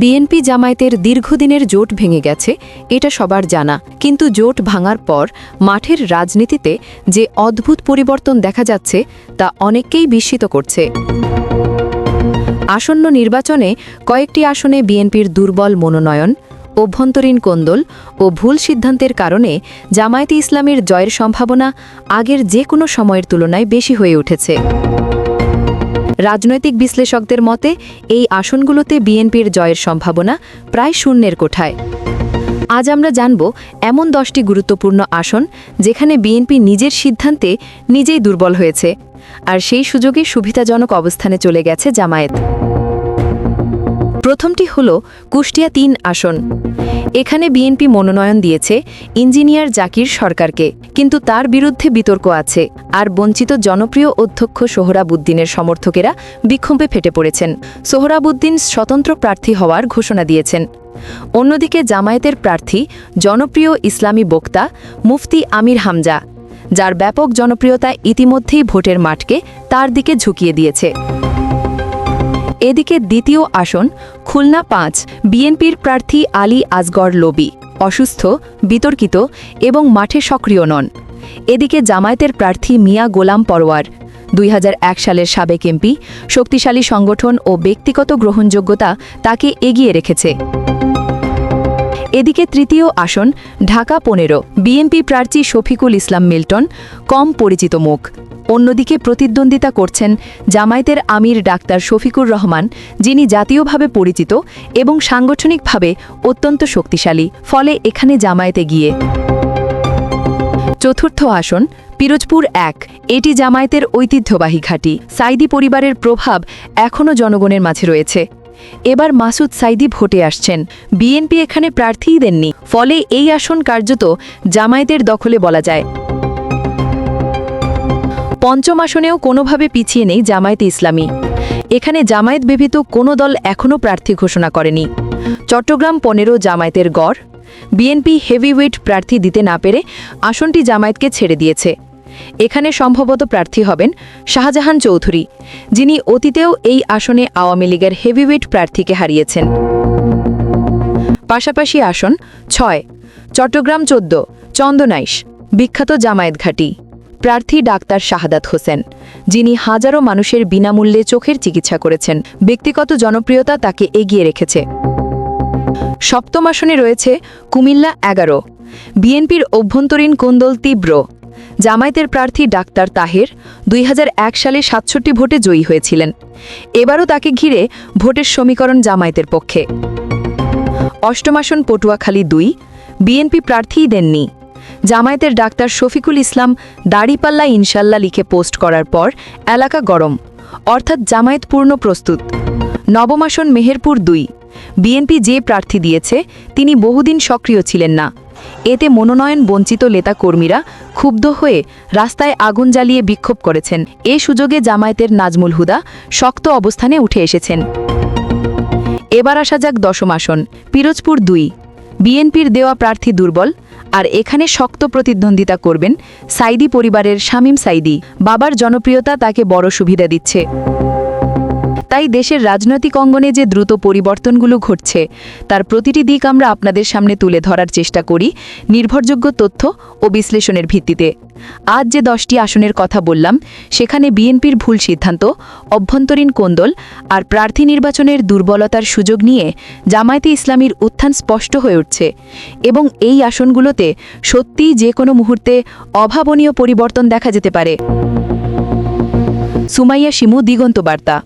BNP জামায়াতের দীর্ঘদিনের জোট ভেঙে গেছে, এটা সবার জানা। কিন্তু জোট ভাঙার পর মাঠের রাজনীতিতে যে অদ্ভুত পরিবর্তন দেখা যাচ্ছে, তা অনেককেই বিস্মিত করছে। আসন্ন নির্বাচনে কয়েকটি আসনে বিএনপির দুর্বল মনোনয়ন, অভ্যন্তরীণ কোন্দল ও ভুল সিদ্ধান্তের কারণে জামায়াতে ইসলামের জয়ের সম্ভাবনা আগের যে কোনো সময়ের তুলনায় বেশি হয়ে উঠেছে। রাজনৈতিক বিশ্লেষকদের মতে, এই আসনগুলোতে বিএনপির জয়ের সম্ভাবনা প্রায় শূন্যের কোঠায়। আজ আমরা জানব এমন দশটি গুরুত্বপূর্ণ আসন যেখানে বিএনপি নিজের সিদ্ধান্তে নিজেই দুর্বল হয়েছে আর সেই সুযোগে সুবিধাজনক অবস্থানে চলে গেছে জামায়াত। প্রথমটি হল কুষ্টিয়া তিন আসন। এখানে বিএনপি মনোনয়ন দিয়েছে ইঞ্জিনিয়ার জাকির সরকারকে, কিন্তু তার বিরুদ্ধে বিতর্ক আছে। আর বঞ্চিত জনপ্রিয় অধ্যক্ষ সোহরাবুদ্দিনের সমর্থকেরা বিক্ষোভে ফেটে পড়েছেন। সোহরাবুদ্দিন স্বতন্ত্র প্রার্থী হওয়ার ঘোষণা দিয়েছেন। অন্যদিকে জামায়াতের প্রার্থী, জনপ্রিয় ইসলামী বক্তা মুফতি আমির হামজা, যার ব্যাপক জনপ্রিয়তা ইতিমধ্যেই ভোটের মাঠকে তার দিকে ঝুঁকিয়ে দিয়েছে। এদিকে দ্বিতীয় আসন খুলনা পাঁচ, বিএনপির প্রার্থী আলী আজগর লোবি, অসুস্থ, বিতর্কিত এবং মাঠে সক্রিয় নন। এদিকে জামায়াতের প্রার্থী মিয়া গোলাম পরোয়ার, দুই সালের সাবেক এমপি, শক্তিশালী সংগঠন ও ব্যক্তিগত গ্রহণযোগ্যতা তাকে এগিয়ে রেখেছে। এদিকে তৃতীয় আসন, ঢাকা পনেরো বিএনপি প্রার্থী শফিকুল ইসলাম মিল্টন, কম পরিচিত মুখ। অন্যদিকে প্রতিদ্বন্দ্বিতা করছেন জামায়াতের আমির ডাক্তার শফিকুর রহমান, যিনি জাতীয়ভাবে পরিচিত এবং সাংগঠনিকভাবে অত্যন্ত শক্তিশালী, ফলে এখানে জামায়াতে গিয়ে। চতুর্থ আসন, পিরোজপুর এক, এটি জামায়াতের ঐতিহ্যবাহী ঘাঁটি। সাইদি পরিবারের প্রভাব এখনও জনগণের মাঝে রয়েছে। এবার মাসুদ সাইদি ভোটে আসছেন। বিএনপি এখানে প্রার্থীই দেননি। ফলে এই আসন কার্যত জামায়াতের দখলে বলা যায়। পঞ্চম আসনেও কোনোভাবে পিছিয়ে নেই জামায়াতে ইসলামী। এখানে জামায়াত ব্যতীত কোনো দল এখনও প্রার্থী ঘোষণা করেনি। চট্টগ্রাম পনেরো জামায়াতের গড়। বিএনপি হেভিওয়েট প্রার্থী দিতে না পেরে আসনটি জামায়াতকে ছেড়ে দিয়েছে। এখানে সম্ভবত প্রার্থী হবেন শাহজাহান চৌধুরী, যিনি অতীতেও এই আসনে আওয়ামী লীগের হেভিওয়েট প্রার্থীকে হারিয়েছেন। পাশাপাশি আসন ছয়, চট্টগ্রাম চোদ্দ, চন্দনাইশ, বিখ্যাত জামায়াত ঘাঁটি। প্রার্থী ডাক্তার শাহাদাত হোসেন, যিনি হাজারো মানুষের বিনামূল্যে চোখের চিকিৎসা করেছেন। ব্যক্তিগত জনপ্রিয়তা তাকে এগিয়ে রেখেছে। সপ্তম আসনে রয়েছে কুমিল্লা এগারো, বিএনপির অভ্যন্তরীণ কোন্দল তীব্র। জামায়াতের প্রার্থী ডাক্তার তাহের দুই হাজার এক সালে সাতষট্টি ভোটে জয়ী হয়েছিলেন। এবারও তাকে ঘিরে ভোটের সমীকরণ জামায়াতের পক্ষে। অষ্টমাসন পটুয়াখালী দুই, বিএনপি প্রার্থীই দেননি। জামায়াতের ডাক্তার শফিকুল ইসলাম দাড়িপাল্লা ইনশাল্লাহ লিখে পোস্ট করার পর এলাকা গরম, অর্থাৎ জামায়াত পূর্ণ প্রস্তুত। নবমাসন মেহেরপুর দুই বিএনপি যে প্রার্থী দিয়েছে, তিনি বহুদিন সক্রিয় ছিলেন না। এতে মনোনয়ন বঞ্চিত নেতা কর্মীরা ক্ষুব্ধ হয়ে রাস্তায় আগুন জ্বালিয়ে বিক্ষোভ করেছেন। এ সুযোগে জামায়াতের নাজমুল হুদা শক্ত অবস্থানে উঠে এসেছেন। এবার আসা যাক দশম আসন, পিরোজপুর দুই। বিএনপির দেওয়া প্রার্থী দুর্বল, আর এখানে শক্ত প্রতিদ্বন্দ্বিতা করবেন সাইদি পরিবারের শামীম সাইদি। বাবার জনপ্রিয়তা তাকে বড় সুবিধা দিচ্ছে। তাই দেশের রাজনৈতিক অঙ্গনে যে দ্রুত পরিবর্তনগুলো ঘটছে, তার প্রতিটি দিক আমরা আপনাদের সামনে তুলে ধরার চেষ্টা করি নির্ভরযোগ্য তথ্য ও বিশ্লেষণের ভিত্তিতে। আজ যে দশটি আসনের কথা বললাম, সেখানে বিএনপির ভুল সিদ্ধান্ত, অভ্যন্তরীণ কোন্দল আর প্রার্থী নির্বাচনের দুর্বলতার সুযোগ নিয়ে জামায়াতে ইসলামীর উত্থান স্পষ্ট হয়ে উঠছে এবং এই আসনগুলোতে সত্যিই যে কোনো মুহূর্তে অভাবনীয় পরিবর্তন দেখা যেতে পারে। সুমাইয়া শিমু, দিগন্ত বার্তা।